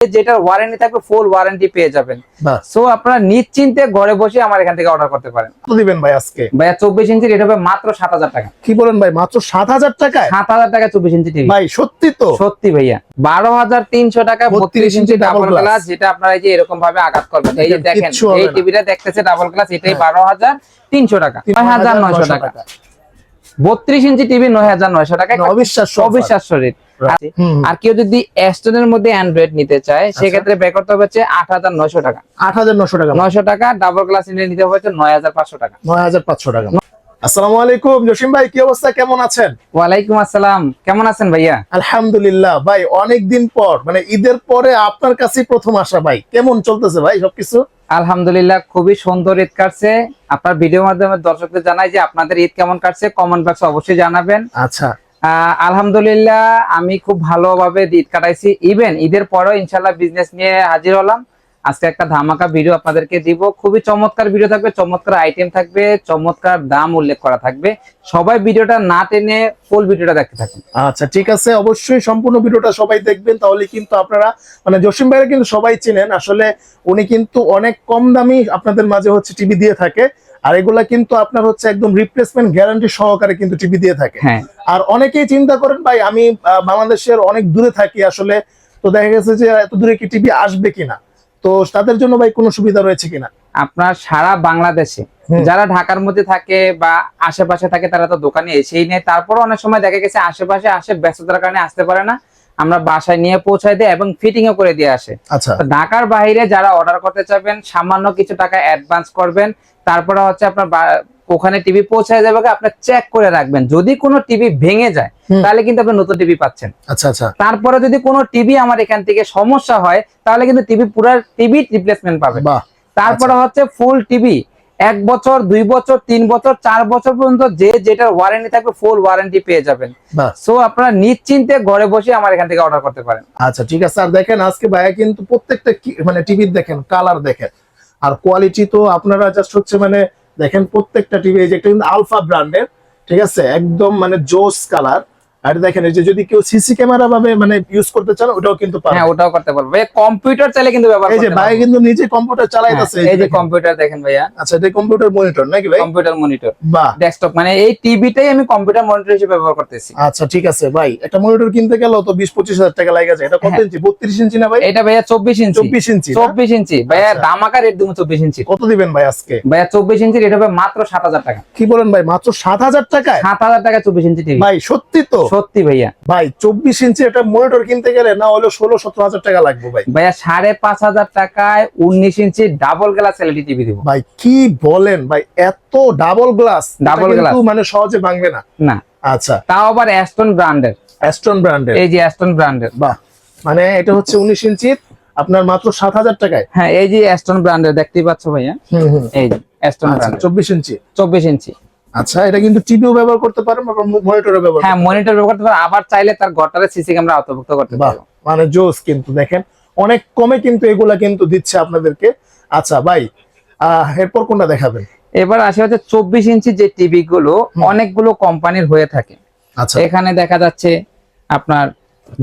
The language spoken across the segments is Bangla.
যেটার ওয়ারেন্টি থাকবে ফুল ওয়ারেন্টি পেয়ে যাবেন। সো আপনারা নিশ্চিন্তে ঘরে বসে আমার এখান থেকে অর্ডার করতে পারেন। দিবেন ভাই আজকে? ভাইয়া চব্বিশ ইঞ্চি রেট হবে মাত্র সাত হাজার টাকা। কি বলেন ভাই মাত্র সাত হাজার টাকায়? সাত হাজার টাকা চব্বিশ ইঞ্চি টিভি ভাই সত্যি তো? সত্যি ভাইয়া। বারো হাজার তিনশো টাকা বত্রিশ ইঞ্চি ডাবল গ্লাস যেটা আপনারা এই যে এরকম ভাবে আঘাত করবেন। এই যে দেখেন, এই টিভিটা দেখতেছে ডাবল গ্লাস এটাই হ্যাঁ। বারো হাজার তিনশো টাকা। নয় হাজার নয়শো টাকা। বত্রিশ ইঞ্চি টিভি নয় হাজার নয়শো টাকা অবিশ্বাস অবিশ্বাস্য। অবিশ্বাস্য রেট আর কেউ যদি অ্যাস্টনের মধ্যে অ্যান্ড্রয়েড নিতে চায় সেক্ষেত্রে ব্যয় করতে হবে হচ্ছে আট হাজার নয়শো টাকা। আট হাজার নয়শো টাকা। নয়শো টাকা ডাবল গ্লাস ইন্ডিয়া নিতে হবে হচ্ছে নয় হাজার পাঁচশো টাকা। নয় হাজার পাঁচশো টাকা। আসসালামু আলাইকুম জসিম ভাই কি অবস্থা? কেমন আছেন? ওয়ালাইকুম আসসালাম। কেমন আছেন ভাইয়া? আলহামদুলিল্লাহ ভাই অনেক দিন পর মানে ঈদের পরে আপনার কাছেই প্রথম আসা ভাই। কেমন চলতেছে ভাই সবকিছু? আলহামদুলিল্লাহ খুবই সুন্দর ঈদ কাটছে। আপনার ভিডিওর মাধ্যমে দর্শকদের জানাই যে আপনাদের ঈদ কেমন কাটছে কমেন্ট বক্সে অবশ্যই জানাবেন। আচ্ছা। আহ, আলহামদুলিল্লাহ আমি খুব ভালোভাবে ঈদ কাটাইছি। ইভেন ঈদের পরেও ইনশাল্লাহ বিজনেস নিয়ে হাজির হলাম। আজকে একটা ধামাকা ভিডিও আপনাদেরকে দিব। খুবই চমৎকার ভিডিও থাকবে চমৎকার আইটেম থাকবে চমৎকার দাম উল্লেখ করা থাকবে। সবাই ভিডিওটা না টেনে ফুল ভিডিওটা দেখতে থাকুন। আচ্ছা ঠিক আছে অবশ্যই সম্পূর্ণ ভিডিওটা সবাই দেখবেন তাহলে কিন্তু আপনারা মানে জসিম ভাইরা কিন্তু সবাই চিনেন আসলে উনি কিন্তু অনেক কম দামি আপনাদের মাঝে হচ্ছে টিভি দিয়ে থাকে আর এগুলা কিন্তু আপনার হচ্ছে একদম রিপ্লেসমেন্ট গ্যারান্টি সহকারে কিন্তু টিভি দিয়ে থাকে। হ্যাঁ। আর অনেকেই চিন্তা করেন ভাই আমি বাংলাদেশের অনেক দূরে থাকি আসলে তো দেখা গেছে যে এত দূরে কি টিভি আসবে কিনা? তো তাদের জন্য ভাই কোনো সুবিধা রয়েছে কিনা? আপনার সারা বাংলাদেশে যারা ঢাকার মধ্যে থাকে বা আশেপাশে থাকে তারা তো দোকানে এসেই নেয়। তারপর অনেক সময় দেখা গেছে আশেপাশে আসে ব্যস্ততার কারণে আসতে পারে না। আমরা বাসায় নিয়ে পৌঁছায় দিই এবং ফিটিং ও করে দিয়ে আসে। আচ্ছা। ঢাকার বাইরে যারা অর্ডার করতে চাবেন সামান্য কিছু টাকা অ্যাডভান্স করবেন। তারপরে হচ্ছে আপনার ওখানে টিভি পৌঁছায় যাবে আপনার চেক করে রাখবেন। যদি কোনো টিভি ভেঙে যায় তাহলে কিন্তু আপনি নতুন টিভি পাচ্ছেন। আচ্ছা আচ্ছা। তারপরে যদি কোনো টিভি আমার এখান থেকে সমস্যা হয় তাহলে কিন্তু টিভি পুরো টিভি রিপ্লেসমেন্ট পাবে। বাহ। তারপরে আচ্ছা। হচ্ছে ফুল টিভি এক বছর দুই বছর তিন বছর চার বছর পর্যন্ত যে যেটার ওয়ারেন্টি থাকবে ফুল ওয়ারেন্টি পেয়ে যাবেন। সো আপনারা নিশ্চিন্তে ঘরে বসে আমার এখান থেকে অর্ডার করতে পারেন। আচ্ছা ঠিক আছে। আর দেখেন আজকে ভাইয়া কিন্তু প্রত্যেকটা মানে টিভির দেখেন কালার দেখেন। আর কোয়ালিটি তো আপনারা জাস্ট হচ্ছে মানে দেখেন প্রত্যেকটা টিভি এই যে একটা কিন্তু আলফা ব্র্যান্ডের ঠিক আছে? একদম মানে জোস কালার। আর দেখেন এই যে যদি কেউ সিসি ক্যামেরা ভাবে মানে ইউজ করতে চান ওটাও কিন্তু হ্যাঁ ওটাও করতে পারব। কম্পিউটার চাইলে কিন্তু ব্যবহার এই যে ভাই কিন্তু নিজে কম্পিউটার চালাইতেছে হ্যাঁ, এই যে কম্পিউটার দেখেন। ভাইয়া। আচ্ছা এটা কম্পিউটার মনিটর নাকি ভাই? কম্পিউটার মনিটর বাহ। ডেস্কটপ মানে এই টিভিটাই আমি কম্পিউটার মনিটর হিসেবে ব্যবহার করতেছি। আচ্ছা ঠিক আছে ভাই। একটা মনিটর কিনতে গেল তো বিশ পঁচিশ হাজার টাকা লাগে যায় এটা কত হ্যাঁ। ইঞ্চি? বত্রিশ ইঞ্চি না ভাই? এটা ভাইয়া চব্বিশ ইঞ্চি। চব্বিশ ইঞ্চি না? চব্বিশ ইঞ্চি। ভাইয়া আচ্ছা। দামাকা রেট দিব চব্বিশ ইঞ্চি। কত দিবেন ভাই আজকে? ভাইয়া চব্বিশ ইঞ্চি রেট হবে মাত্র সাত হাজার টাকা। কি বলেন ভাই মাত্র সাত হাজার টাকায়? সাত হাজার টাকা চব্বিশ ইঞ্চি টিভি ভাই সত্যি তো? সত্যি ভাইয়া। ভাই চব্বিশ ইঞ্চি একটা মনিটর কিনতে গেলে না হলে ষোলো সতেরো হাজার টাকা লাগবে ভাই। ভাইয়া সাড়ে পাঁচ হাজার টাকায় উনিশ inch double glass LED TV দিব। ভাই কি বলেন ভাই এত ডাবল গ্লাস ডাবল গ্লাস মানে সহজে ভাঙবে না। না। আচ্ছা। তাও আবার অ্যাস্টন ব্র্যান্ডের অ্যাস্টন ব্র্যান্ডের এই যে অ্যাস্টন ব্র্যান্ডের বাহ। মানে এটা হচ্ছে উনিশ ইঞ্চি আপনার মাত্র সাত হাজার টাকায়। হ্যাঁ এই যে অ্যাস্টন ব্র্যান্ডের দেখতেই পাচ্ছ ভাইয়া? এই যে অ্যাস্টন আচ্ছা ব্র্যান্ডের চব্বিশ ইঞ্চি। চব্বিশ ইঞ্চি। আচ্ছা এটা কিন্তু টিভিও ব্যবহার করতে পারেন বা মনিটরও ব্যবহার হ্যাঁ মনিটর ব্যবহার করতে পারেন আবার চাইলে তার ঘরটারে সিসি ক্যামেরা অন্তর্ভুক্ত করতে পারেন। মানে জোস কিন্তু দেখেন অনেক কমে কিন্তু এগুলা কিন্তু দিচ্ছে আপনাদেরকে। আচ্ছা ভাই আহ এরপর কোনটা দেখাবেন? এবার আসে হচ্ছে চব্বিশ ইঞ্চি যে টিভি গুলো অনেকগুলো কোম্পানির হয়ে থাকে। আচ্ছা। এখানে দেখা যাচ্ছে আপনার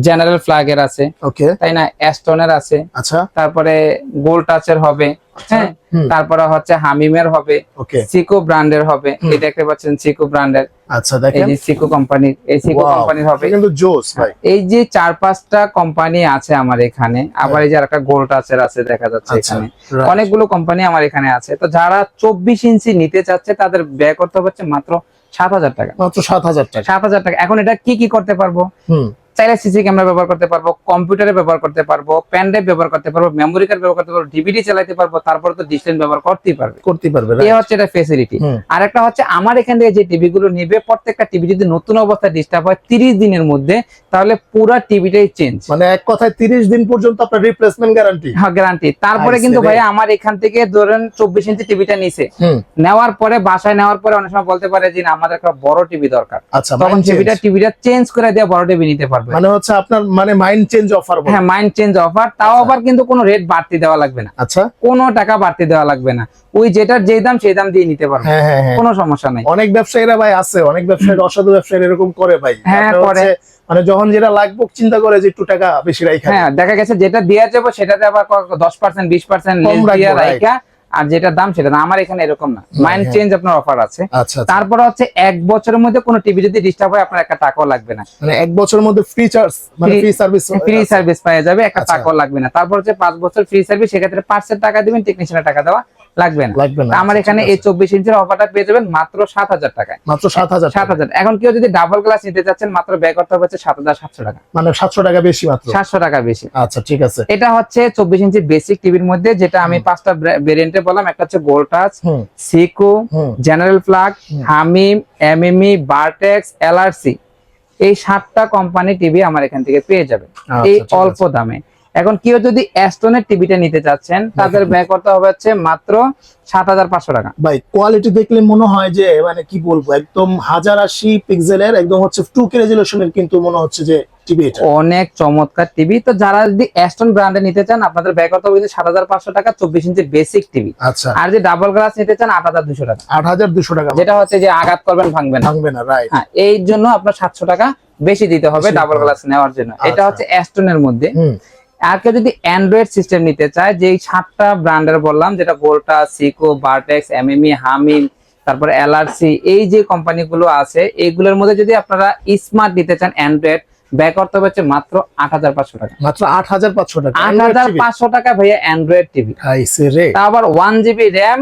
জেনারেল ফ্ল্যাগের আছে। ওকে তাই না? অ্যাস্টনের আছে। আচ্ছা। তারপরে গোল টাচের হবে। হ্যাঁ? তারপরে হচ্ছে হামিমের হবে। ওকে সিকো ব্র্যান্ডের হবে। এই দেখতে পাচ্ছেন সিকো ব্র্যান্ডের আচ্ছা দেখেন। যে সিকো কোম্পানির এই সিকো কোম্পানির হবে। কিন্তু জোস ভাই। এই যে চার পাঁচটা কোম্পানি আছে আমার এখানে। আবার এই যে একটা গোল টাচের আছে দেখা যাচ্ছে হ্যাঁ। আচ্ছা এখানে। অনেকগুলো কোম্পানি আমার এখানে আছে। তো যারা চব্বিশ ইঞ্চি নিতে চাচ্ছে তাদের ব্যয় করতে হচ্ছে মাত্র সাত হাজার টাকা। মাত্র সাত হাজার টাকা। সাত হাজার টাকা। এখন এটা কি কি করতে পারব? চাইলে সিসি ক্যামেরা ব্যবহার করতে পারব কম্পিউটারে ব্যবহার করতে পারব পেন ড্রাইভ ব্যবহার করতে পারব মেমোরি কার্ড ব্যবহার করতে পারব ডিভিডি চালাতে পারব তারপর তো ডিসপ্লে ব্যবহার করতেই পারবে। করতে পারবে এই হচ্ছে এটা ফেসিলিটি আর একটা হচ্ছে আমার এখান থেকে যে টিভি গুলো নিবে প্রত্যেকটা টিভি যদি নতুন অবস্থায় ডিস্টার্ব হয় তিরিশ দিনের মধ্যে তাহলে পুরো টিভিটাই চেঞ্জ মানে এক কথায় তিরিশ দিন পর্যন্ত আপনার রিপ্লেসমেন্ট গ্যারান্টি হ্যাঁ গ্যারান্টি তারপরে কিন্তু ভাইয়া আমার এখান থেকে ধরেন চব্বিশ ইঞ্চি টিভিটা নিছে। নেওয়ার পরে বাসায় নেওয়ার পরে অনেক সময় বলতে পারে যে আমাদের একটা বড় টিভি দরকার। আচ্ছা তখন টিভিটা। টিভিটা চেঞ্জ করে দিয়ে বড় টিভি নিতে পারবে। মানে হচ্ছে আপনার মানে মাইন্ড চেঞ্জ অফার হ্যাঁ মাইন্ড চেঞ্জ অফার তাও আচ্ছা। আবার কিন্তু কোনো রেট বাড়তি দেওয়া লাগবে না। আচ্ছা। কোনো টাকা বাড়তি দেওয়া লাগবে না। ওই যেটার যেই দাম সেই দাম দিয়ে নিতে পারবে। হ্যাঁ হ্যাঁ হ্যাঁ। কোনো সমস্যা নাই। অনেক ব্যবসায়ীরা ভাই আছে অনেক ব্যবসায়ীরা অসাধু ব্যবসায়ী এরকম করে ভাই। হ্যাঁ, করে। মানে যখন যেটা লাগবে চিন্তা করে যে একটু টাকা বেশি রাখা হ্যাঁ দেখা গেছে যেটা দেওয়া যাব সেটাতে আবার দশ পার্সেন্ট বিশ পার্সেন্ট কম আর যেটা দাম সেটা না আমার এখানে এরকম না মাইন্ড হ্যাঁ। চেঞ্জ আপনার অফার আছে আচ্ছা আচ্ছা। তারপরে হচ্ছে এক বছরের মধ্যে কোনো টিভি যদি ডিস্টার্ব হয় আপনার একটা টাকাও লাগবে না মানে এক বছরের মধ্যে ফ্রি চার্জ মানে ফ্রি সার্ভিস ফ্রি সার্ভিস পাওয়া যাবে একটা আচ্ছা। টাকাও লাগবে না তারপর হচ্ছে পাঁচ বছর ফ্রি সার্ভিস সেক্ষেত্রে পার্সের টাকা দিবেন টেকনিশিয়ানের টাকা দেওয়া লাগবে না। লাগবে না। আমার আচ্ছা, এখানে এই চব্বিশ ইঞ্চির অফারটা পেয়ে যাবেন মাত্র সাত হাজার টাকায়। মাত্র সাত হাজার সাত হাজার। এখন কেউ যদি ডাবল গ্লাস নিতে চাচ্ছেন মাত্র ব্যয় করতে হচ্ছে সাত হাজার সাতশো টাকা। মানে সাতশো টাকা বেশি মাত্র। সাতশো টাকা বেশি। আচ্ছা ঠিক আছে। এটা হচ্ছে চব্বিশ ইঞ্চি বেসিক টিভির মধ্যে যেটা আমি পাঁচটা ভেরিয়েন্টে বললাম। একটা হচ্ছে গোল touch সিকো General flag Hamim MME Vertex LRC এই সাতটা কোম্পানি টিভি আমার এখান থেকে পেয়ে যাবেন। আচ্ছা, এই অল্প দামে। এখন কেউ যদি অ্যাস্টনের টিভিটা নিতে চাচ্ছেন তাদের ব্যয় করতে হবে হচ্ছে মাত্র সাত হাজার পাঁচশো টাকা। ভাই কোয়ালিটি দেখলে মনে হয় যে মানে কি বলব একদম হাজার আশি পিক্সেলের একদম হচ্ছে টু কে রেজুলেশনের কিন্তু মনে হচ্ছে যে টিভি অনেক চমৎকার টিভি তো যারা যদি অ্যাস্টন ব্র্যান্ডে নিতে চান আপনাদের ব্যয় করতে হবে সাত হাজার পাঁচশো টাকা চব্বিশ ইঞ্চি বেসিক টিভি আচ্ছা। আর যে ডাবল গ্লাস নিতে চান আট হাজার দুশো টাকা। আট হাজার দুশো টাকা। যেটা হচ্ছে যে আঘাত করবেন ভাঙবেন। ভাঙবে না রাইট হ্যাঁ এই জন্য আপনার সাতশো টাকা বেশি দিতে হবে ডাবল গ্লাস নেওয়ার জন্য। এটা আচ্ছা। হচ্ছে অ্যাস্টনের মধ্যে। হুম। আর কেউ যদি অ্যান্ড্রয়েড সিস্টেম নিতে চায় যে সাতটা ব্র্যান্ডের বললাম যেটা ভোল্টা সিকো বারটেক্স এমএমই হামিন তারপর এলআরসি এই যে কোম্পানিগুলো আছে এইগুলোর মধ্যে যদি আপনারা স্মার্ট নিতে চান অ্যান্ড্রয়েড ব্যয় করতে হচ্ছে মাত্র আট হাজার পাঁচশো টাকা। মাত্র আট হাজার পাঁচশো টাকা। আট হাজার পাঁচশো টাকা ভাইয়া অ্যান্ড্রয়েড টিভি তা আবার ওয়ান জিবি র্যাম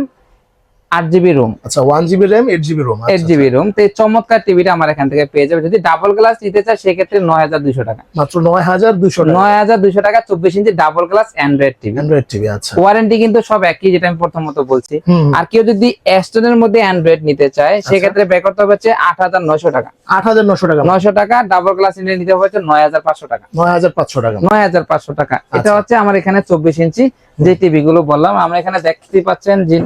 আট জিবি রুম আচ্ছা one GB RAM eight GB ROM eight GB ROM তো এই চমৎকার টিভিটা আমার এখান থেকে পেয়ে যাবে। যদি ডাবল গ্লাস নিতে চায় সেক্ষেত্রে নয় হাজার দুশো টাকা। মাত্র নয় হাজার দুশো নয় হাজার দুশো টাকা চব্বিশ inch double glass Android TV Android TV আচ্ছা। ওয়ারেন্টি কিন্তু সব একই যেটা আমি প্রথমত বলছি। আর কেউ যদি অ্যাস্টনের মধ্যে অ্যান্ড্রয়েড নিতে চায় সেক্ষেত্রে ব্যয় করতে হচ্ছে আট হাজার নয়শো টাকা। আট হাজার নশো টাকা। নয়শো টাকা ডাবল গ্লাস নিতে হচ্ছে নয় হাজার পাঁচশো টাকা। নয় হাজার পাঁচশো টাকা। নয় হাজার পাঁচশো টাকা। এটা আচ্ছা। হচ্ছে আমার এখানে চব্বিশ ইঞ্চি যে টিভি গুলো বললাম। আমরা এখানে দেখতে পাচ্ছেন যে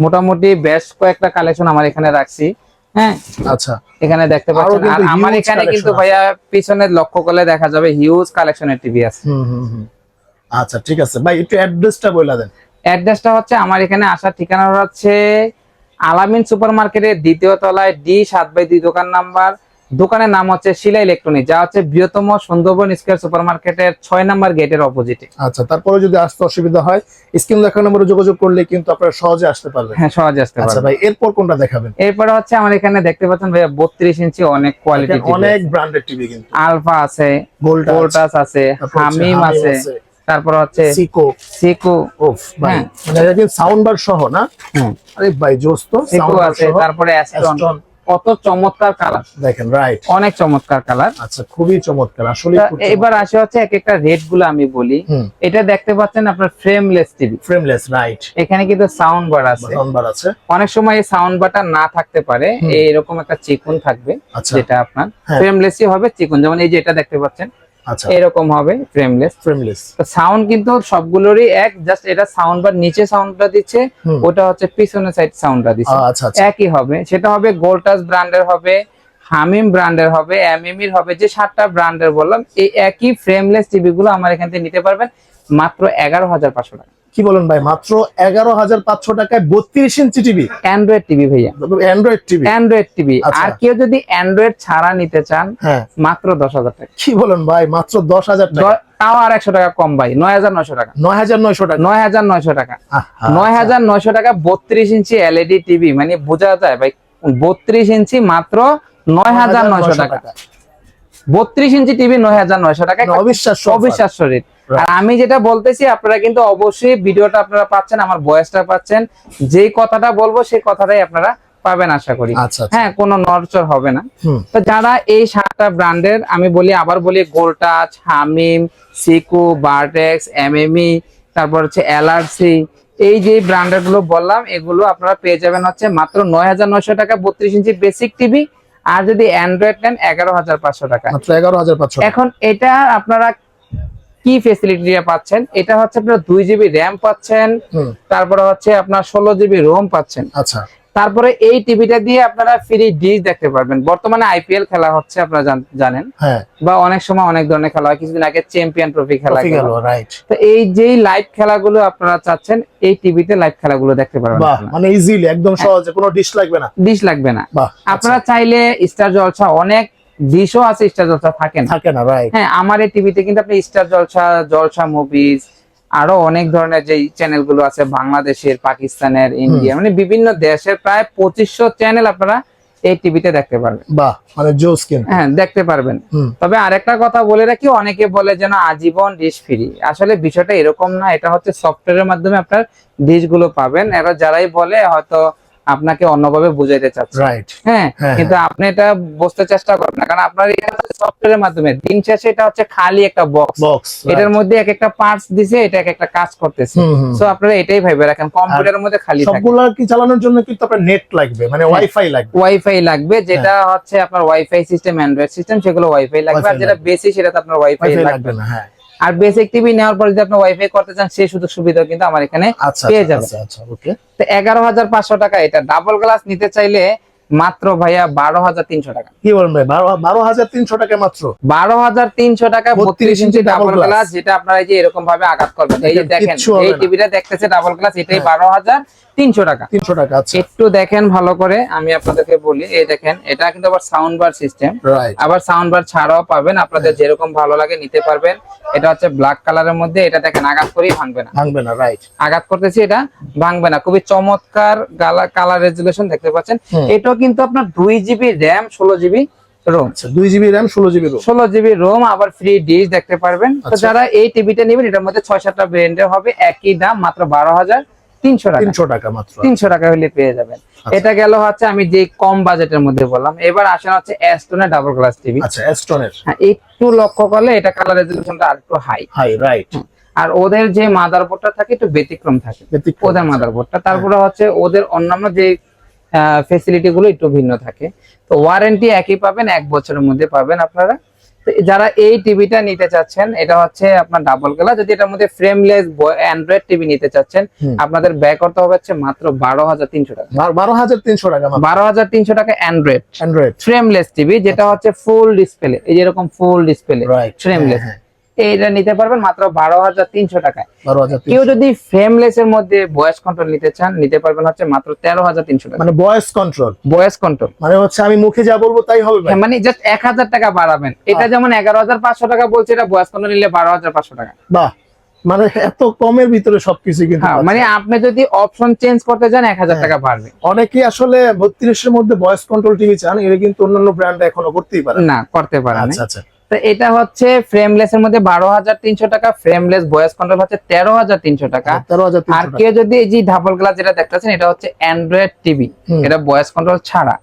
মোটামুটি বেশ কয়েকটা কালেকশন আমার এখানে রাখছি হ্যাঁ? আচ্ছা। এখানে দেখতে পাচ্ছেন। আর আমার এখানে কিন্তু ভাইয়া পিছনে লক্ষ্য করলে দেখা যাবে হিউজ কালেকশনের টিভি আছে। আচ্ছা ঠিক আছে। ভাই একটু অ্যাড্রেসটা বলে দেন। অ্যাড্রেসটা হচ্ছে আমার এখানে আসার ঠিকানা হচ্ছে আলামিন সুপার মার্কেটের দ্বিতীয় তলায় ডি সাত বাই দুই দোকান নাম্বার দোকানের নাম হচ্ছে শিলা ইলেকট্রনিক যা হচ্ছে বৃহত্তম সুন্দরবন স্কয়ার সুপার মার্কেটের ছয় নাম্বার গেটের অপোজিটে। আচ্ছা তারপরে যদি আসতে অসুবিধা হয় স্ক্রিন দেখার নম্বরে যোগাযোগ করলে কিন্তু আপনারা সহজে আসতে পারবেন। হ্যাঁ সহজে আসতে আচ্ছা ভাই এরপর কোনটা দেখাবেন? এরপরে হচ্ছে আমার এখানে দেখতে পাচ্ছেন ভাইয়া বত্রিশ ইঞ্চি অনেক কোয়ালিটি অনেক ব্র্যান্ডেড টিভি কিন্তু। আলফা আছে গোল্ড ভোল্টাস আছে হামিম আছে তারপর হচ্ছে সিকো সিকো ওফ ভাই হ্যাঁ। মানে এটা কিন্তু সাউন্ড বার সহ না? আরে ভাই জোস তো সিকো সাউন্ড আছে তারপরে অ্যাস্টন। কত চমৎকার কালার দেখেন রাইট অনেক চমৎকার কালার আচ্ছা খুবই চমৎকার আসলে এবার আসে হচ্ছে এক একটা রেটগুলো আমি বলি। এটা দেখতে পাচ্ছেন আপনার ফ্রেমলেস টিভি ফ্রেমলেস রাইট এখানে কিন্তু সাউন্ড বার আছে। সাউন্ড বার আছে। অনেক সময় এই সাউন্ড বারটা না থাকতে পারে। এরকম একটা চিকুন থাকবে আচ্ছা। যেটা আপনার হ্যাঁ। ফ্রেমলেসই হবে চিকুন। যেমন এই যে এটা দেখতে পাচ্ছেন আচ্ছা। এরকম হবে ফ্রেমলেস ফ্রেমলেস সাউন্ড কিন্তু সবগুলোরই এক জাস্ট এটা সাউন্ড বার নিচে সাউন্ডটা দিচ্ছে ওটা হচ্ছে পিছনের সাইড সাউন্ডটা দিচ্ছে। আচ্ছা আচ্ছা। একই হবে। সেটা হবে গোল্টাস ব্র্যান্ডের হবে হামিম ব্র্যান্ডের হবে এমএমির হবে যে সাতটা ব্র্যান্ডের বললাম এই একই ফ্রেমলেস টিভি গুলো আমার এখান থেকে নিতে পারবেন মাত্র এগারো হাজার পাঁচশো টাকা। কি বলেন ভাই? মাত্র এগারো হাজার পাঁচশো টাকায় বত্রিশ ইঞ্চি টিভি। অ্যান্ড্রয়েড টিভি ভাইয়া। Android TV. Android TV. আচ্ছা। আর কেউ যদি অ্যান্ড্রয়েড ছাড়া নিতে চান হ্যাঁ। মাত্র দশ হাজার টাকা। কি বলেন ভাই? মাত্র দশ হাজার টাকা। তাও আর একশো টাকা কম ভাই। নয় হাজার নয়শো টাকা। নয় হাজার নয়শো টাকা। নয় হাজার নয়শো টাকা। নয়। হাজার নয়শো টাকা বত্রিশ ইঞ্চি এলইডি টিভি। মানে বোঝা যায় ভাই বত্রিশ ইঞ্চি মাত্র নয় হাজার নয়শো টাকা। বত্রিশ ইঞ্চি টিভি নয় হাজার নয়শো টাকা অবিশ্বাস্য। অবিশ্বাস্য রেট আর আমি যেটা বলতেছি আপনারা কিন্তু অবশ্যই ভিডিওটা আপনারা পাচ্ছেন আমার বয়সটা পাচ্ছেন। যেই কথাটা বলব সেই কথাটাই আপনারা পাবেন আশা করি। আচ্ছা আচ্ছা। হ্যাঁ কোনো নড়চড় হবে না। তো যারা এই সাতটা ব্র্যান্ডের আমি বলি আবার বলি গোল্টাচ হামিম সিকু বারটেক্স এমএমই তারপর হচ্ছে এলআরসি এই যে ব্র্যান্ডেরগুলো বললাম এগুলো আপনারা পেয়ে যাবেন হচ্ছে মাত্র নয় হাজার নয়শো টাকা বত্রিশ ইঞ্চি বেসিক টিভি আর যদি অ্যান্ড্রয়েড নেন এগারো হাজার পাঁচশো টাকা। এগারো হাজার পাঁচশো এখন এটা আপনারা কি ফেসিলিটি পাচ্ছেন? এটা হচ্ছে আপনার দুই জিবি র্যাম পাচ্ছেন তারপরে হচ্ছে আপনার ষোলো জিবি রোম পাচ্ছেন। আচ্ছা। তারপরে এই টিভিটা দিয়ে আপনারা ফ্রি ডিশ দেখতে পারবেন। বর্তমানে আইপিএল খেলা হচ্ছে আপনারা জানেন। হ্যাঁ। বা অনেক সময় অনেক ধরনের খেলা হয়। কিছুদিন আগে চ্যাম্পিয়ন ট্রফি খেলা। তো এই যেই লাইভ খেলাগুলো আপনারা চাচ্ছেন এই টিভিতে লাইভ খেলাগুলো দেখতে পারবেন মানে ইজিলি একদম সহজে কোনো ডিশ লাগবে না। ডিশ লাগবে না। আচ্ছা। আপনারা চাইলে স্টার জলসা অনেক ডিশও আছে স্টার জলসা থাকে না। থাকে না রাইট হ্যাঁ আমার এই টিভিতে কিন্তু আপনি স্টার জলসা জলসা মুভিজ আরও অনেক ধরনের যে চ্যানেলগুলো আছে বাংলাদেশের পাকিস্তানের ইন্ডিয়া মানে বিভিন্ন দেশের প্রায় পঁচিশশো চ্যানেল আপনারা এই টিভিতে দেখতে পারবেন। বাহ মানে জোস কিন্তু হ্যাঁ দেখতে পারবেন। তবে আরেকটা কথা বলে রাখি অনেকে বলে যেন আজীবন ডিশ ফ্রি আসলে বিষয়টা এরকম না এটা হচ্ছে সফটওয়্যারের মাধ্যমে আপনার ডিশগুলো পাবেন। এবার যারাই বলে হয়তো আপনাকে অন্যভাবে বুঝাইতে চাচ্ছে। রাইট হ্যাঁ হ্যাঁ, কিন্তু আপনি এটা বুঝতে চেষ্টা করবেন না কারণ আপনার এটা সফটওয়্যারের মাধ্যমে। দিন শেষে এটা হচ্ছে খালি একটা বক্স বক্স এটার মধ্যে এক একটা পার্টস দিছে এটা এক একটা কাজ করতেছে। সো আপনারা এটাই ভাবে রাখেন কম্পিউটারের মধ্যে খালি থাকে। সবগুলা কি চালানোর জন্য কিন্তু আপনার নেট লাগবে মানে হ্যাঁ। ওয়াইফাই লাগবে। ওয়াইফাই লাগবে যেটা হচ্ছে আপনার ওয়াইফাই সিস্টেম অ্যান্ড্রয়েড সিস্টেম সেগুলো ওয়াইফাই লাগবে। আর যেটা। বেসিক সেটা তো আপনার ওয়াইফাই লাগবে না হ্যাঁ। আর বেসিক টিভি নেওয়ার পর যদি আপনি ওয়াইফাই করতে চান সেই সুযোগ সুবিধা কিন্তু আমার এখানে আচ্ছা পেয়ে যাবেন যাবে। আচ্ছা আচ্ছা ওকে তো এগারো হাজার পাঁচশো টাকা এটা ডাবল গ্লাস নিতে চাইলে মাত্র ভাইয়া বারো হাজার তিনশো টাকা। কি বলবেন ভাই? বারো হাজার তিনশো টাকা মাত্র। বারো হাজার তিনশো টাকা বত্রিশ ইঞ্চি ডাবল গ্লাস যেটা আপনারা এই যে এরকম ভাবে আঘাত করবেন। এই যে দেখেন, এই টিভিটা দেখতেছে ডাবল গ্লাস এটাই হ্যাঁ। বারো হাজার তিনশো টাকা। তিনশো টাকা একটু দেখেন ভালো করে আমি আপনাদেরকে বলি এই দেখেন এটা কিন্তু আবার সাউন্ড বার সিস্টেম আবার সাউন্ড বার ছাড়াও পাবেন আপনাদের যেরকম ভালো লাগে নিতে পারবেন। এটা হচ্ছে ব্ল্যাক কালারের মধ্যে এটা দেখেন আঘাত করেই ভাঙবে না। ভাঙবে না রাইট আঘাত করতেছি এটা ভাঙবে না। খুবই চমৎকার কালার রেজুলেশন দেখতে পাচ্ছেন। এটাও কিন্তু আপনার দুই জিবি র্যাম ষোলো জিবি রোম আচ্ছা দুই জিবি র্যাম ষোলো জিবি রোম ষোলো জিবি রোম আবার ফ্রি ডিশ দেখতে পারবেন। তো আচ্ছা। যারা এই টিভিটা নেবেন এটার মধ্যে ছয় সাতটা ব্র্যান্ডের হবে একই দাম মাত্র বারো হাজার তিনশো টাকা। তিনশো টাকা মাত্র। তিনশো টাকা হলে পেয়ে যাবেন। আচ্ছা। এটা গেল হচ্ছে আমি যে কম বাজেটের মধ্যে বললাম এবার আসেন হচ্ছে অ্যাস্টনের ডাবল গ্লাস টিভি আচ্ছা হ্যাঁ একটু লক্ষ্য করলে এটা কালার রেজুলেশনটা আর একটু হাই হাই রাইট আর ওদের যে মাদারবোর্ডটা থাকে একটু ব্যতিক্রম থাকে। ওদের মাদারবোর্ডটা তারপরে হচ্ছে ওদের অন্যান্য যে ফেসিলিটি গুলো একটু ভিন্ন থাকে। তো ওয়ারেন্টি একই পাবেন এক বছরের মধ্যে পাবেন আপনারা। যারা এই টিভিটা নিতে চাচ্ছেন এটা হচ্ছে আপনার ডাবল গ্লাস যদি এটার মধ্যে ফ্রেমলেস অ্যান্ড্রয়েড টিভি নিতে চাচ্ছেন আপনাদের ব্যয় করতে হবে হচ্ছে মাত্র বারো হাজার তিনশো টাকা। বারো হাজার তিনশো টাকা বারো হাজার তিনশো টাকা অ্যান্ড্রয়েড অ্যান্ড্রয়েড ফ্রেমলেস টিভি যেটা হচ্ছে ফুল ডিসপ্লে এই যেরকম ফুল ডিসপ্লে ফ্রেমলেস হ্যাঁ, এইটা নিতে পারবেন মাত্র বারো হাজার তিনশো টাকায়। কেউ যদি ফ্রেমলেস এর মধ্যে ভয়েস কন্ট্রোল নিতে চান নিতে পারবেন হচ্ছে মাত্র তেরো হাজার তিনশো টাকা। মানে ভয়েস কন্ট্রোল ভয়েস কন্ট্রোল মানে হচ্ছে আমি মুখে যা বলব তাই হবে মানে জাস্ট এক হাজার টাকা বাড়াবেন। এটা যেমন এগারো হাজার পাঁচশো টাকা বলছে এটা ভয়েস কন্ট্রোল নিলে বারো হাজার পাঁচশো টাকা। বাহ। মানে এত কমের ভিতরে সবকিছু কিন্তু হ্যাঁ মানে আপনি যদি অপশন চেঞ্জ করতে চান এক হাজার হ্যাঁ। টাকা বাড়বে। অনেকেই আসলে বত্রিশের মধ্যে ভয়েস কন্ট্রোল টিভি চান এটা কিন্তু অন্যান্য ব্র্যান্ড এখনও করতেই পারে না। করতে পারে আচ্ছা আচ্ছা। তো এটা হচ্ছে ফ্রেমলেস এর মধ্যে বারো হাজার তিনশো টাকা ফ্রেমলেস ভয়েস কন্ট্রোল হচ্ছে তেরো হাজার তিনশো টাকা। আর তিনশো টাকা। কেউ যদি এই যে ডাবল গ্লাস যেটা দেখতেছেন এটা হচ্ছে অ্যান্ড্রয়েড টিভি। এটা ভয়েস কন্ট্রোল ছাড়া।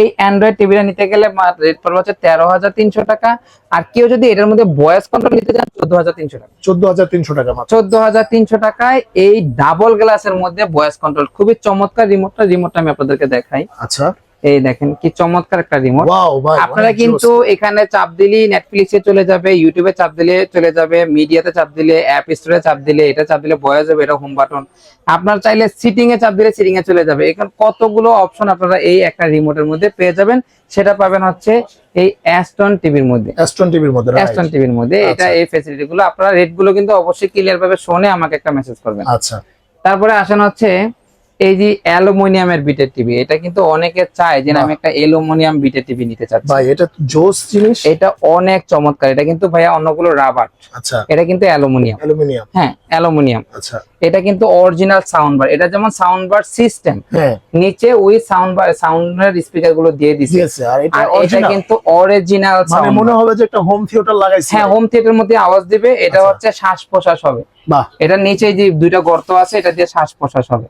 এই অ্যান্ড্রয়েড টিভিটা নিতে গেলে রেট পড়বে হচ্ছে তেরো হাজার তিনশো টাকা। আর কেউ যদি এটার মধ্যে ভয়েস কন্ট্রোল নিতে চান চোদ্দ হাজার তিনশো টাকা। চোদ্দ হাজার তিনশো টাকা মাত্র। চোদ্দ হাজার তিনশো টাকায় এই ডাবল গ্লাসের মধ্যে ভয়েস কন্ট্রোল খুবই চমৎকার রিমোটটা রিমোটটা আমি আপনাদেরকে দেখাই। আচ্ছা। এই দেখেন কি চমৎকার একটা রিমোট আপনারা কিন্তু এখানে চাপ দিলেই নেটফ্লিক্সে চলে যাবে ইউটিউবে চাপ দিলে চলে যাবে মিডিয়াতে চাপ দিলে অ্যাপ স্টোরে চাপ দিলে এটা চাপ দিলে বয়ে যাবে এটা হোম বাটন আপনার চাইলে সিটিং এ চাপ দিলে সিটিং এ চলে যাবে। এখানে কতগুলো অপশন আপনারা এই একটা রিমোটের মধ্যে পেয়ে যাবেন। সেটা পাবেন হচ্ছে এই অ্যাস্টন টিভির মধ্যে। অ্যাস্ট্রন টিভির মধ্যে? অ্যাস্টন টিভির মধ্যে। এটা আচ্ছা। এই ফেসিলিটি গুলো আপনারা রেটগুলো কিন্তু অবশ্যই ক্লিয়ার ভাবে শুনে আমাকে একটা মেসেজ করবেন। আচ্ছা। তারপরে আসেন হচ্ছে এই যে অ্যালুমিনিয়ামের বিটের টিভি এটা কিন্তু অনেকে চায় যে আমি একটা অ্যালুমিনিয়াম বিটের টিভি নিতে চাচ্ছি। ভাই এটা জোস জিনিস? এটা অনেক চমৎকার। এটা কিন্তু ভাইয়া অন্যগুলো রাবার। আচ্ছা। এটা কিন্তু অ্যালুমিনিয়াম। অ্যালুমিনিয়াম। হ্যাঁ অ্যালুমিনিয়াম। আচ্ছা। এটা কিন্তু অরিজিনাল সাউন্ড বার এটা যেমন সাউন্ড বার সিস্টেম হ্যাঁ। নিচে ওই সাউন্ড বার সাউন্ডের স্পিকারগুলো দিয়ে দিছে। আর এটা কিন্তু অরিজিনাল মানে মনে হবে যে একটা হোম থিয়েটার লাগাইছে। হ্যাঁ হোম থিয়েটার মধ্যে আওয়াজ দিবে এটা আচ্ছা। হচ্ছে শ্বাস প্রশ্বাস হবে। বাহ। এটা নিচে যে দুইটা গর্ত আছে এটা দিয়ে শ্বাস প্রশ্বাস হবে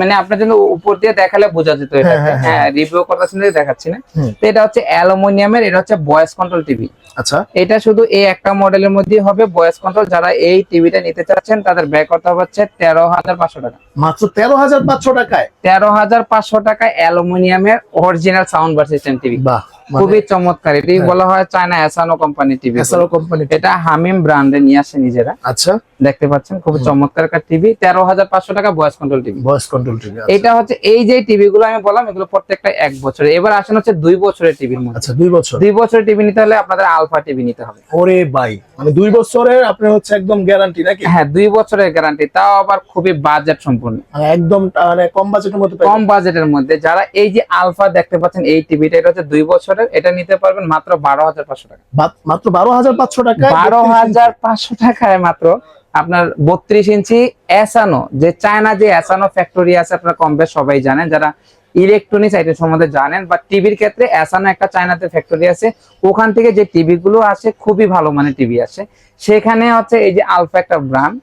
মানে আপনার জন্য উপর দিয়ে দেখালে বোঝা যেত এটা। হ্যাঁ, হ্যাঁ, হ্যাঁ। রিভিউ করতেছেন দেখে দেখাচ্ছি না। তো এটা হচ্ছে অ্যালুমিনিয়ামের এটা হচ্ছে ভয়েস কন্ট্রোল টিভি আচ্ছা। এটা শুধু এই একটা মডেলের মধ্যে হবে ভয়েস কন্ট্রোল যারা এই টিভিটা নিতে চাচ্ছেন তাদের ব্যয় করতে হবে হচ্ছে তেরো হাজার পাঁচশো টাকা। মাত্র তেরো হাজার পাঁচশো টাকায়? তেরো হাজার পাঁচশো টাকায় অ্যালুমিনিয়ামের original sound bar system TV বাহ। খুবই চমৎকার। এটি হ্যাঁ। বলা হয় চায়না অ্যাসানো কোম্পানি টিভি এসআরও কোম্পানি এটা হামিম ব্র্যান্ডে নিয়ে আসে নিজেরা। আচ্ছা। দেখতে পাচ্ছেন খুবই চমৎকার একটা টিভি। তেরো হাজার পাঁচশো টাকা voice control TV. Voice control TV এটা হচ্ছে এই যে টিভি গুলো আমি বললাম এগুলো প্রত্যেকটা এক বছরে। এবার আসেন হচ্ছে দুই বছরের টিভির মধ্যে। আচ্ছা দুই বছর। দুই বছরের টিভি নিতে হলে আপনাদের আলফা টিভি নিতে হবে। ওরে ভাই মানে দুই বছরের আপনি হচ্ছে একদম গ্যারান্টি নাকি? হ্যাঁ দুই বছরের গ্যারান্টি তাও আবার খুবই বাজেট সম্পূর্ণ মানে একদম মানে কম বাজেটের মধ্যে কম বাজেটের মধ্যে। যারা এই যে আলফা দেখতে পাচ্ছেন এই টিভিটা এটা হচ্ছে দুই বছরের ওয়াটের এটা নিতে পারবেন মাত্র বারো হাজার পাঁচশো টাকা। মাত্র বারো হাজার পাঁচশো টাকা বারো হাজার পাঁচশো টাকায় মাত্র আপনার বত্রিশ ইঞ্চি অ্যাসানো যে চায়না যে অ্যাসানো ফ্যাক্টরি আছে আপনারা কম বেশ সবাই জানেন যারা ইলেকট্রনিক্স আইটেম সম্বন্ধে জানেন বা টিভির ক্ষেত্রে অ্যাসানো একটা চায়নাতে ফ্যাক্টরি আছে ওখান থেকে যে টিভি গুলো আসে খুবই ভালো মানের টিভি আসে। সেখানে হচ্ছে এই যে আলফা একটা ব্র্যান্ড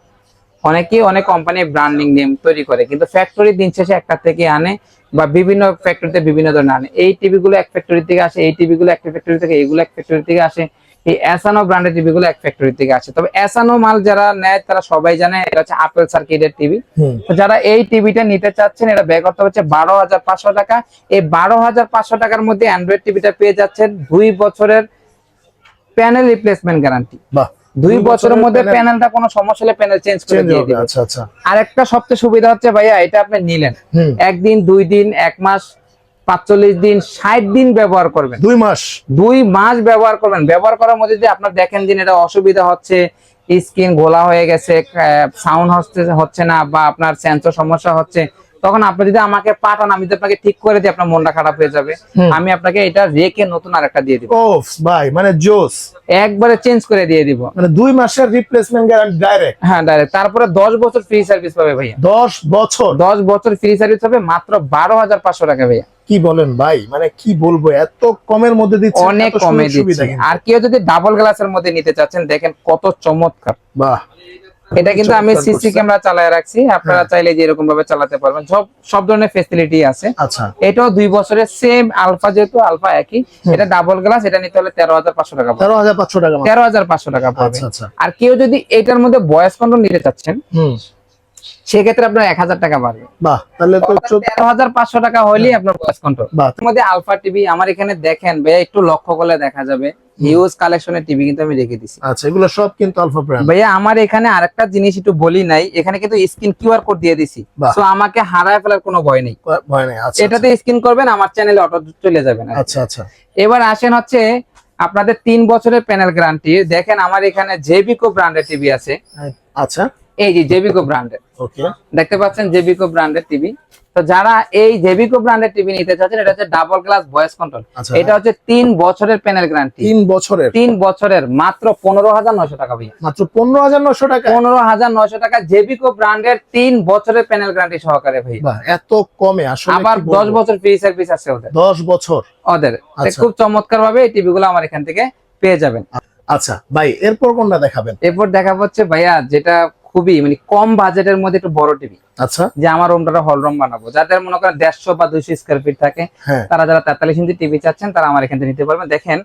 অনেকেই অনেক কোম্পানি ব্র্যান্ডিং নেম তৈরি করে কিন্তু ফ্যাক্টরি দিন শেষে একটা থেকে আনে বা বিভিন্ন ফ্যাক্টরিতে বিভিন্ন ধরনের আনে। এই টিভি গুলো এক ফ্যাক্টরি থেকে আসে এই টিভি গুলো এক ফ্যাক্টরি থেকে এইগুলো এক ফ্যাক্টরি থেকে আসে এই অ্যাসানো ব্র্যান্ডের টিভি গুলো এক ফ্যাক্টরি থেকে আসে। তবে অ্যাসানো মাল যারা নেয় তারা সবাই জানে এটা হচ্ছে আপেল সার্কিটের টিভি তো যারা এই টিভিটা নিতে চাচ্ছেন এটা ব্যয় করতে হচ্ছে বারো হাজার পাঁচশো টাকা। এই বারো হাজার পাঁচশো টাকার মধ্যে অ্যান্ড্রয়েড টিভিটা পেয়ে যাচ্ছেন দুই বছরের প্যানেল রিপ্লেসমেন্ট গ্যারান্টি বাহ। দুই বছরের মধ্যে প্যানেলটা কোনো সমস্যা হলে প্যানেল চেঞ্জ করে দিয়ে দিবে আচ্ছা আচ্ছা। আরেকটা সবচেয়ে সুবিধা হচ্ছে ভাইয়া এটা আপনি নিলেন। একদিন দুই দিন এক মাস পাঁচচল্লিশ দিন ষাট দিন ব্যবহার করবেন। দুই মাস? দুই মাস ব্যবহার করবেন। ব্যবহার করার মধ্যে যদি আপনার দেখেন যে এটা অসুবিধা হচ্ছে স্ক্রিন গোলা হয়ে গেছে সাউন্ড হচ্ছে হচ্ছে না বা আপনার সেন্সর সমস্যা হচ্ছে তখন আপনি যদি আমাকে পাঠান আমি যদি আপনাকে ঠিক করে দিই আপনার মনটা খারাপ হয়ে যাবে। আমি আপনাকে এটা রেখে নতুন আরেকটা দিয়ে দিব। ও ভাই মানে জোস। একবারে চেঞ্জ করে দিয়ে দিব। মানে দুই মাসের রিপ্লেসমেন্ট গ্যারান্টি ডাইরেক্ট হ্যাঁ ডাইরেক্ট তারপরে দশ বছর ফ্রি সার্ভিস পাবে ভাইয়া। দশ বছর? দশ বছর ফ্রি সার্ভিস হবে মাত্র বারো হাজার পাঁচশো টাকা ভাইয়া। কি বলেন ভাই? মানে কি বলব এত কমের মধ্যে দিচ্ছে অনেক কমে দিচ্ছে। আর কেউ যদি ডাবল গ্লাসের মধ্যে নিতে চাচ্ছেন দেখেন কত চমৎকার। বাহ। এটা কিন্তু আমি সিসি ক্যামেরা চালায় রাখছি। আপনারা হ্যাঁ। চাইলে যে এরকম ভাবে চালাতে পারবেন। সব সব ধরনের ফেসিলিটি আছে। আচ্ছা। এটাও দুই বছরের সেম আলফা যেহেতু আলফা একই। এটা ডাবল গ্লাস এটা নিতে হলে তেরো হাজার পাঁচশো টাকা তেরো হাজার পাঁচশো টাকা। তেরো হাজার পাঁচশো টাকা পড়বে। আচ্ছা আচ্ছা। আর কেউ যদি এটার মধ্যে বয়স কন্ট্রোল নিতে চাচ্ছেন সেক্ষেত্রে আপনার এক হাজার টাকা বাড়বে। বাহ তাহলে তো তেরো হাজার পাঁচশো টাকা হলেই আপনার বয়স কন্ট্রোল মধ্যে আলফা টিভি আমার এখানে দেখেন ভাইয়া একটু লক্ষ্য করলে দেখা যাবে। হিউজ কালেকশনের টিভি কিন্তু আমি রেখে দিছি। আচ্ছা এগুলো সব কিন্তু আলফা ব্র্যান্ড ভাইয়া আমার এখানে আরেকটা জিনিস একটু বলি নাই এখানে কিন্তু স্ক্রিন কিউআর কোড দিয়ে দিছি। বাহ। আমাকে হারায় ফেলার কোনো ভয় নেই। ভয় নেই আচ্ছা এটাতে স্ক্রিন করবেন আমার চ্যানেলে অটো চলে যাবেন আচ্ছা আচ্ছা। এবার আসেন হচ্ছে আপনাদের তিন বছরের প্যানেল গ্যারান্টি দেখেন আমার এখানে জেবিকো ব্র্যান্ডের টিভি আছে। আচ্ছা। এই যে জেবিকো ব্র্যান্ডের ওকে দেখতে পাচ্ছেন জেবিকো ব্র্যান্ডের টিভি তো যারা এই জেবিকো ব্র্যান্ডের টিভি নিতে চাচ্ছেন এটা হচ্ছে ডাবল গ্লাস ভয়েস কন্ট্রোল এটা হচ্ছে তিন বছরের প্যানেল গ্যারান্টি তিন বছরের। তিন বছরের মাত্র পনেরো হাজার নশো টাকা ভাইয়া। মাত্র পনেরো হাজার নশো টাকা? পনেরো হাজার নশো টাকা জেবিকো ব্র্যান্ডের তিন বছরের প্যানেল গ্যারান্টি সহকারে ভাই বাহ এত কমে আসলে আবার? দশ বছর ফ্রি সার্ভিস আছে ওদের। দশ বছর। ওদের। আচ্ছা। খুব চমৎকার ভাবে এই টিভি গুলো আমার এখান থেকে পেয়ে যাবেন। আচ্ছা ভাই এরপর কোনটা দেখাবেন? এরপর দেখা হচ্ছে ভাইয়া যেটা খুবই মানে কম বাজেটের মধ্যে একটু বড় টিভি আচ্ছা। যে আমার রুমটা হল রুম বানাবো। যাদের মনে করেন দেড়শো বা দুইশো স্কোয়ার ফিট থাকে হ্যাঁ। তারা যারা তেতাল্লিশ ইঞ্চি টিভি চাচ্ছেন তারা আমার এখান থেকে নিতে পারবেন। দেখেন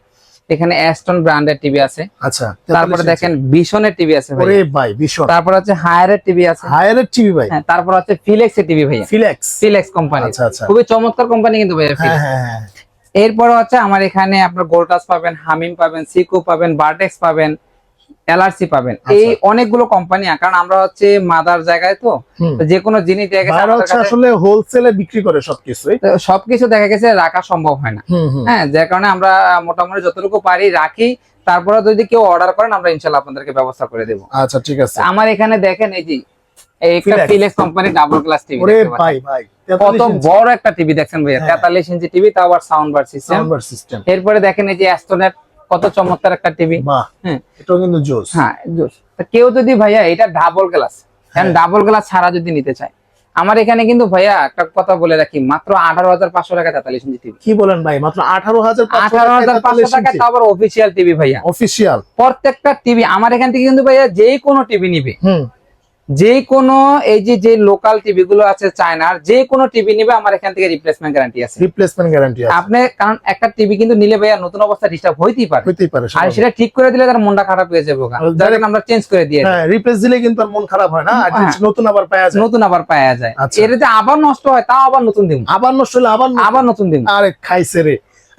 এখানে অ্যাস্টন ব্র্যান্ডের টিভি আছে। আচ্ছা তারপরে দেখেন বিশনের টিভি আছে ভাই। ভাই ভীষণ তারপর হচ্ছে হায়ারের টিভি আছে। হায়ারের টিভি ভাই। হ্যাঁ তারপর হচ্ছে ফিলেক্স এর টিভি ভাইয়া। ফিলেক্স ফিলেক্স কোম্পানি আচ্ছা আচ্ছা। খুবই চমৎকার কোম্পানি কিন্তু ভাইয়া হ্যাঁ হ্যাঁ হ্যাঁ। এরপর হচ্ছে আমার এখানে আপনার গোল্টাস পাবেন হামিম পাবেন সিকো পাবেন বার্টেক্স পাবেন। এলআরসি পাবেন। আচ্ছা। এই অনেকগুলো কোম্পানি কারণ আমরা হচ্ছে মাদার জায়গায় তো। যে কোনো জিনিস আসলে হোলসেলে বিক্রি করে সবকিছুই। তো সবকিছু দেখা গেছে রাখা সম্ভব হয় না। হ্যাঁ যার কারণে আমরা মোটামুটি যতটুকু পারি রাখি। তারপরে যদি কেউ অর্ডার করেন আমরা ইনশাল্লাহ আপনাদেরকে ব্যবস্থা করে দেবো। আচ্ছা ঠিক আছে। আমার এখানে দেখেন এই যে একটা ফিলেক্স কোম্পানি ডাবল গ্লাস টিভি ওরে ভাই ভাই কত বড় একটা টিভি দেখছেন ভাইয়া হ্যাঁ। তেতাল্লিশ ইঞ্চি টিভি তাও আবার সাউন্ড বার সিস্টেম এরপরে দেখেন এই যে অ্যাস্টনের কত চমৎকার একটা টিভি হ্যাঁ। এটাও কিন্তু জোস। হ্যাঁ জোস। কেউ যদি ভাইয়া এটা ডাবল গ্লাস। ডাবল গ্লাস ছাড়া যদি নিতে চায়। আমার এখানে কিন্তু ভাইয়া একটা কথা বলে রাখি মাত্র আঠারো হাজার পাঁচশো টাকা তেতাল্লিশ ইঞ্চি টিভি কি বলেন ভাই? মাত্র আঠারো হাজার আঠারো হাজার পাঁচশো টাকা তো আবার অফিসিয়াল টিভি ভাইয়া। অফিসিয়াল প্রত্যেকটা টিভি আমার এখান থেকে কিন্তু ভাইয়া যে কোনো টিভি নিবে। হুম। যে কোনো এই যে যে লোকাল টিভি গুলো আছে চায়নার যে কোনো টিভি নিবে আমার এখান থেকে রিপ্লেসমেন্ট গ্যারান্টি আছে। রিপ্লেসমেন্ট গ্যারান্টি আছে। আপনি কারণ একটা টিভি কিন্তু নিলে ভাইয়া নতুন অবস্থা ডিস্টার্ব হইতেই পারে। হইতেই পারে আর সেটা ঠিক করে দিলে তার মনটা খারাপ হয়ে যাবে আর যার কারণে আমরা চেঞ্জ করে দিয়ে হ্যাঁ রিপ্লেস দিলে কিন্তু আর মন খারাপ হয় না আর হ্যাঁ। নতুন আবার পাওয়া যায়। নতুন আবার পাওয়া যায়। আচ্ছা। এটা যে আবার নষ্ট হয় তাও আবার নতুন দিব আবার নষ্ট হলে আবার আবার নতুন দিব আরে খাইছে রে।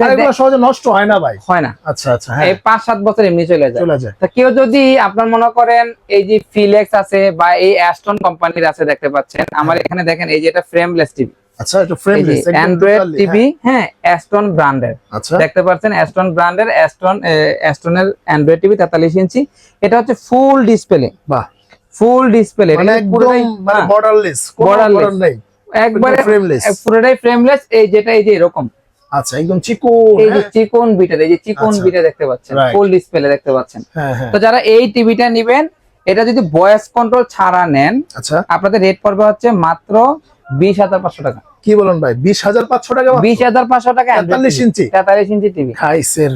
এগুলো সহজে নষ্ট হয় না ভাই। হয় না। আচ্ছা আচ্ছা হ্যাঁ। এই পাঁচ সাত বছর এমনি চলে যায়। চলে যায়। তো কেউ যদি আপনার মনে করেন এই যে ফিলেক্স আছে বা এই অ্যাস্টন কোম্পানির আছে দেখতে পাচ্ছেন আমার এখানে দেখেন এই যে এটা ফ্রেমলেস টিভি আচ্ছা এটা ফ্রেমলেস অ্যান্ড্রয়েড টিভি হ্যাঁ। অ্যাস্টন ব্র্যান্ডের দেখতে পাচ্ছেন অ্যাস্টন ব্র্যান্ডের অ্যাস্টন অ্যাস্টনের অ্যান্ড্রয়েড টিভি ইঞ্চি। এটা হচ্ছে ফুল ডিসপ্লে বাহ। ফুল ডিসপ্লে মানে একদম মানে বর্ডারলেস কোনো border নেই। একবারে ফ্রেমলেস পুরোটাই ফ্রেমলেস এই যেটা এই যে এরকম। আচ্ছা একদম চিকন এই যে হ্যাঁ? চিকন বিটার এই যে চিকন আচ্ছা। বিটা দেখতে পাচ্ছেন. ফুল ডিসপ্লে দেখতে পাচ্ছেন। হ্যাঁ হ্যাঁ। তো যারা এই টিভিটা নিবেন এটা যদি ভয়েস কন্ট্রোল ছাড়া নেন আচ্ছা। আপনাদের রেট পড়বে হচ্ছে মাত্র বিশ হাজার পাঁচশো টাকা। কি বলেন ভাই বিশ হাজার পাঁচশো টাকা বিশ হাজার পাঁচশো টাকা তেতাল্লিশ ইঞ্চি? তেতাল্লিশ ইঞ্চি টিভি।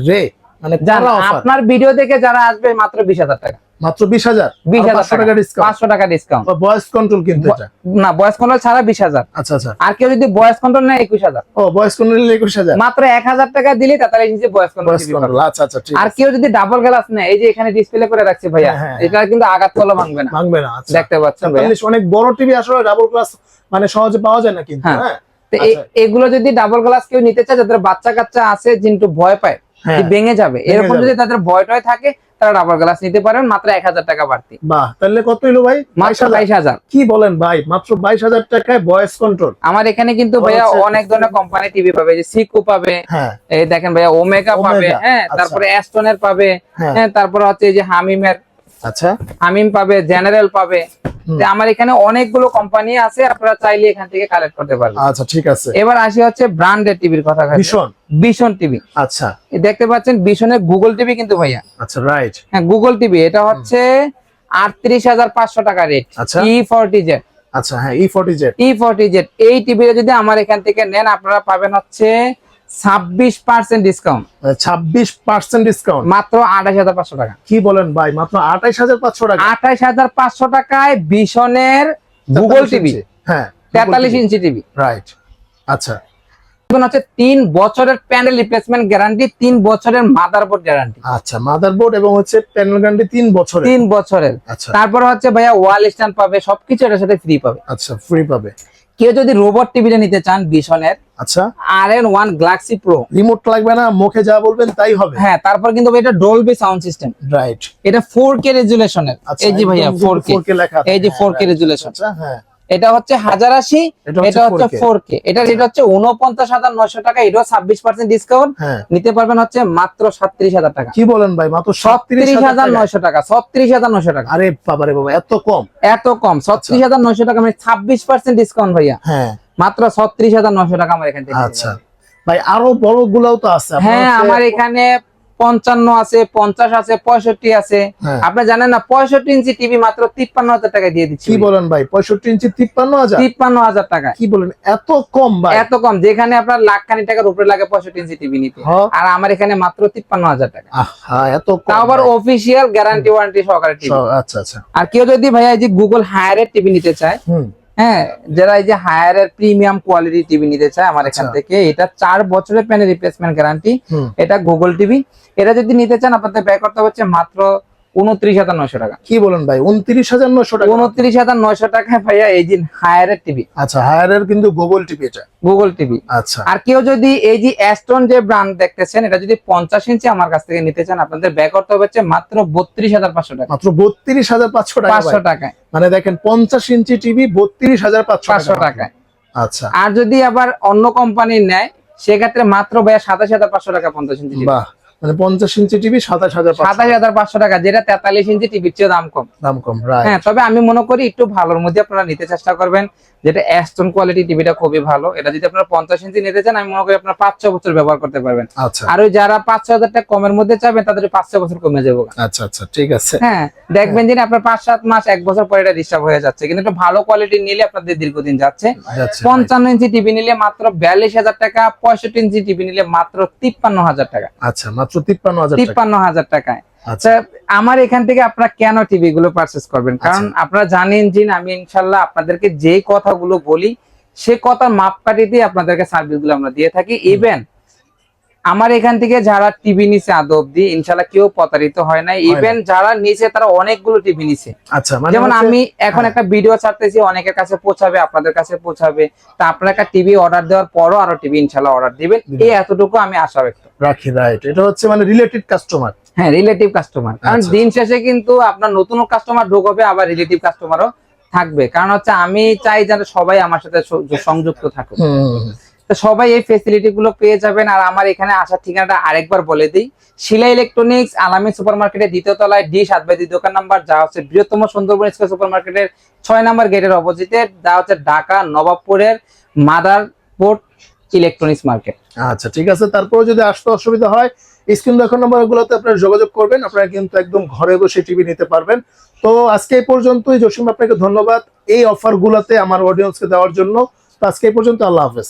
রে মানে offer। আপনার ভিডিও দেখে যারা আসবে মাত্র বিশ হাজার টাকা। মাত্র টাকা। টাকা ডিসকাউন্ট পাঁচশো টাকা ডিসকাউন্ট ভয়েস কন্ট্রোল কিন্তু এটা না ভয়েস কন্ট্রোল ছাড়া বিশ হাজার। আচ্ছা আচ্ছা। আর কেউ যদি ভয়েস কন্ট্রোল নেয় একুশ হাজার। ও ভয়েস কন্ট্রোল মাত্র টাকা দিলে ভয়েস কন্ট্রোল আচ্ছা আচ্ছা ঠিক আর কেউ যদি ডাবল গ্লাস নেয় এই যে এখানে ডিসপ্লে করে রাখছে ভাইয়া হ্যাঁ, হ্যাঁ, এটা কিন্তু আঘাত করলে ভাঙবে না। ভাঙবে না আচ্ছা। দেখতে পাচ্ছেন ভাইয়া? অনেক বড় টিভি আসলে ডাবল ক্লাস মানে সহজে পাওয়া যায় না কিন্তু হ্যাঁ। এগুলো যদি ডাবল গ্লাস কেউ নিতে চায় যাদের বাচ্চা কাচ্চা আছে কিন্তু ভয় পায়। ভেঙে যাবে এরকম যদি তাদের ভয়টয় থাকে তারা ডাবল গ্লাস নিতে পারেন মাত্র এক হাজার টাকা বাড়তি। বাহ তাহলে কত ভাই? বাইশ মাত্র হাজার। বাইশ হাজার। কি বলেন ভাই মাত্র বাইশ হাজার টাকায় ভয়েস কন্ট্রোল আমার এখানে কিন্তু ভাইয়া। অনেক ধরনের কোম্পানি টিভি পাবে যে সিকো পাবে হ্যাঁ। এই দেখেন ভাইয়া ওমেগা পাবে হ্যাঁ আচ্ছা। তারপরে অ্যাস্টনের পাবে হ্যাঁ। হ্যাঁ তারপরে হচ্ছে যে হামিমের আচ্ছা। হামিম পাবে জেনারেল পাবে আমার এখানে অনেকগুলো কোম্পানি আছে আপনারা চাইলে এখান থেকে কালেক্ট করতে পারবেন। আচ্ছা ঠিক আছে। এবার আসি হচ্ছে ব্র্যান্ডেড টিভির কথা ভীষণ। বিশন টিভি আচ্ছা। দেখতে পাচ্ছেন বিশনের গুগল টিভি কিন্তু ভাইয়া। আচ্ছা রাইট হ্যাঁ গুগল টিভি এটা হচ্ছে আটত্রিশ হাজার পাঁচশো টাকা রেট আচ্ছা। ই ফোরটি জেড আচ্ছা হ্যাঁ E forty Z E forty Z এই টিভিটা যদি আমার এখান থেকে নেন আপনারা পাবেন হচ্ছে ছাব্বিশ পার্সেন্ট ডিসকাউন্ট ছাব্বিশ পার্সেন্ট ডিসকাউন্ট মাত্র আঠাশ হাজার পাঁচশো টাকা। কি বলেন ভাই মাত্র আঠাইশ হাজার পাঁচশো টাকা? আঠাশ হাজার পাঁচশো টাকায় বিশনের গুগল টিভি হ্যাঁ তেতাল্লিশ ইঞ্চি টিভি। রাইট আচ্ছা। হচ্ছে তিন বছরের প্যানেল রিপ্লেসমেন্ট গ্যারান্টি তিন বছরের মাদারবোর্ড গ্যারান্টি আচ্ছা মাদারবোর্ড এবং হচ্ছে প্যানেল গ্যারান্টি তিন বছরের। তিন বছরের। আচ্ছা। তারপর হচ্ছে ভাইয়া ওয়াল স্ট্যান্ড পাবে সবকিছু এটার সাথে ফ্রি পাবে। আচ্ছা ফ্রি পাবে। কেউ যদি রোবট টিভিটা নিতে চান বিশনের আচ্ছা। আর N one Galaxy Pro remote লাগবে না মুখে যা বলবেন তাই হবে। হ্যাঁ তারপর কিন্তু এটা ডলবি সাউন্ড সিস্টেম রাইট এটা ফোর কে রেজুলেশনের এই যে ভাইয়া একদম ফোর কে 4K লেখা এই যে হ্যাঁ, 4K রেজুলেশন আচ্ছা হ্যাঁ। এটা হচ্ছে হাজার আশি এটা হচ্ছে এটা হচ্ছে 4K ফোর কে এটা রেট হচ্ছে উনপঞ্চাশ হাজার নয়শো টাকা এটাও ছাব্বিশ পার্সেন্ট ডিসকাউন্ট হ্যাঁ। নিতে পারবেন হচ্ছে মাত্র সাতত্রিশ হাজার টাকা। কি বলেন ভাই মাত্র ছত্রিশ হাজার নয়শো টাকা ছত্রিশ হাজার নয়শো টাকা। আরে বাবারে বাবা এত কম। এত কম ছত্রিশ হাজার নয়শো টাকা মানে ছাব্বিশ পার্সেন্ট ডিসকাউন্ট ভাইয়া। হ্যাঁ। মাত্র ছত্রিশ হাজার নয়শো টাকা আমার এখান থেকে। আচ্ছা। ভাই আরও বড় গুলাও তো আছে। হ্যাঁ আমার এখানে পঞ্চান্ন আছে পঞ্চাশ আছে পঁয়ষট্টি আছে। হ্যাঁ। আপনি জানেন না পঁয়ষট্টি ইঞ্চি টিভি মাত্র তিপ্পান্ন হাজার টাকা দিয়ে দিচ্ছি। কি বলেন ভাই? পঁয়ষট্টি ইঞ্চি তিপ্পান্ন হাজার? তিপ্পান্ন হাজার টাকা কি বলেন? এত কম ভাই। এত কম যেখানে আপনার লাখ খানি টাকার উপরে লাগে পঁয়ষট্টি ইঞ্চি টিভি নিতে। আর আমার এখানে মাত্র তিপ্পান্ন হাজার টাকা। এত তাও আবার অফিসিয়াল গ্যারান্টি ওয়ারেন্টি সহকারে টিভি আচ্ছা আচ্ছা। আর কেউ যদি ভাইয়া এই যে গুগল হায়ারের টিভি নিতে চায় হ্যাঁ যারা এই যে হায়ার এর প্রিমিয়াম কোয়ালিটি টিভি নিতে চায় আমার এখান আচ্ছা। থেকে এটা চার বছরের প্যানের রিপ্লেসমেন্ট গ্যারান্টি এটা গুগল টিভি এটা যদি নিতে চান আপনাদের ব্যয় করতে হচ্ছে মাত্র উনত্রিশ হাজার নয়শো টাকা। কি বলেন ভাই? উনত্রিশ হাজার নশো টাকা। উনত্রিশ হাজার নয়শো টাকায় ভাইয়া এই যে হায়ারের টিভি। আচ্ছা হায়ারের কিন্তু গুগল টিভি এটা। Google TV. আচ্ছা। আর কেউ যদি এই যে অ্যাস্টন যে ব্র্যান্ড দেখতেছেন এটা যদি পঞ্চাশ ইঞ্চি আমার কাছ থেকে নিতে চান আপনাদের ব্যয় করতে হচ্ছে মাত্র বত্রিশ হাজার পাঁচশো টাকা। মাত্র বত্রিশ হাজার পাঁচশো টাকা পাঁচশো টাকায়। মানে দেখেন পঞ্চাশ ইঞ্চি টিভি বত্রিশ হাজার পাঁচশো পাঁচশো টাকায়। আচ্ছা। আর যদি আবার অন্য কোম্পানির নেয় সেক্ষেত্রে মাত্র ভাইয়া সাতাশ হাজার পাঁচশো টাকা পঞ্চাশ ইঞ্চি বাহ। মানে ইঞ্চি টিভি সাতাশ হাজার পাঁচশো। সাতাশ হাজার পাঁচশো টাকা যেটা তেতাল্লিশ ইঞ্চি টিভির চেয়ে দাম কম। দাম কম রাইট হ্যাঁ তবে আমি মনে করি একটু ভালোর মধ্যে আপনারা নিতে চেষ্টা করবেন যেটা অ্যাস্টন কোয়ালিটি টিভিটা খুবই ভালো। এটা যদি আপনারা পঞ্চাশ ইঞ্চি নিতে চান আমি মনে করি আপনারা পাঁচ ছ বছর ব্যবহার করতে পারবেন। আচ্ছা। আর ওই যারা পাঁচ ছ হাজার টাকা কমের মধ্যে চাবেন তাদের পাঁচ ছ বছর কমে যাব। আচ্ছা আচ্ছা ঠিক আছে। হ্যাঁ দেখবেন যে আপনার পাঁচ সাত মাস এক বছর পরে এটা ডিস্টার্ব হয়ে যাচ্ছে। কিন্তু একটু ভালো কোয়ালিটি নিলে আপনাদের দীর্ঘদিন যাচ্ছে। যাচ্ছে পঞ্চান্ন ইঞ্চি টিভি নিলে মাত্র বিয়াল্লিশ হাজার টাকা পঁয়ষট্টি ইঞ্চি টিভি নিলে মাত্র তিপ্পান্ন হাজার টাকা। আচ্ছা মাত্র তিপ্পান্ন হাজার তিপ্পান্ন হাজার টাকায়। আচ্ছা। আমার এখান থেকে আপনারা কেন টিভি গুলো পারচেস করবেন? কারণ আপনারা জানেন যে আমি ইনশাল্লাহ আপনাদেরকে যে কথাগুলো বলি সে কথার মাপকাঠিতে আপনাদেরকে সার্ভিসগুলো আমরা দিয়ে থাকি। ইভেন আমার এখান থেকে যারা টিভি নিছে আদৌ অব্দি ইনশাল্লাহ কেউ প্রতারিত হয় না। ইভেন যারা নিছে তারা অনেকগুলো টিভি নিছে। আচ্ছা মানে যেমন আমি এখন হ্যাঁ। একটা ভিডিও ছাড়তেছি অনেকের কাছে পৌঁছাবে আপনাদের কাছে পৌঁছাবে। তা আপনারা একটা টিভি অর্ডার দেওয়ার পরও আরও টিভি ইনশাল্লাহ অর্ডার দিবেন। এই এতটুকু আমি আশা ব্যক্ত রাখি রাইট এটা হচ্ছে মানে রিলেটেড কাস্টমার হ্যাঁ রিলেটিভ কাস্টমার কারণ আচ্ছা, দিন শেষে কিন্তু আপনার নতুন কাস্টমার ঢোকবে আবার রিলেটিভ কাস্টমারও থাকবে। কারণ হচ্ছে আমি চাই যেন সবাই আমার সাথে সংযুক্ত থাকুক। তো সবাই এই ফেসিলিটি গুলো পেয়ে যাবেন। আর আমার এখানে আসার ঠিকানাটা আরেকবার বলে দিই। শিলা ইলেকট্রনিক্স আলামী সুপার মার্কেটের দ্বিতীয় তলায় ডি সাত বাই দোকান নাম্বার, যা হচ্ছে বৃহত্তম সুন্দরবন স্কোয়ার সুপার মার্কেটের ছয় নাম্বার গেটের অপোজিটে, যা হচ্ছে ঢাকা নবাবপুরের মাদার পোর্ট ইলেকট্রনিক্স মার্কেট আচ্ছা ঠিক আছে। তারপরে যদি আসতে অসুবিধা হয় স্ক্রিন দেখার নম্বরগুলোতে আপনারা যোগাযোগ করবেন। আপনারা কিন্তু একদম ঘরে বসে টিভি নিতে পারবেন। তো আজকে এই পর্যন্তই। জসিম, আপনাকে ধন্যবাদ এই অফার গুলাতে আমার অডিয়েন্সকে দেওয়ার জন্য। তো আজকে এই পর্যন্ত আল্লাহ হাফেজ।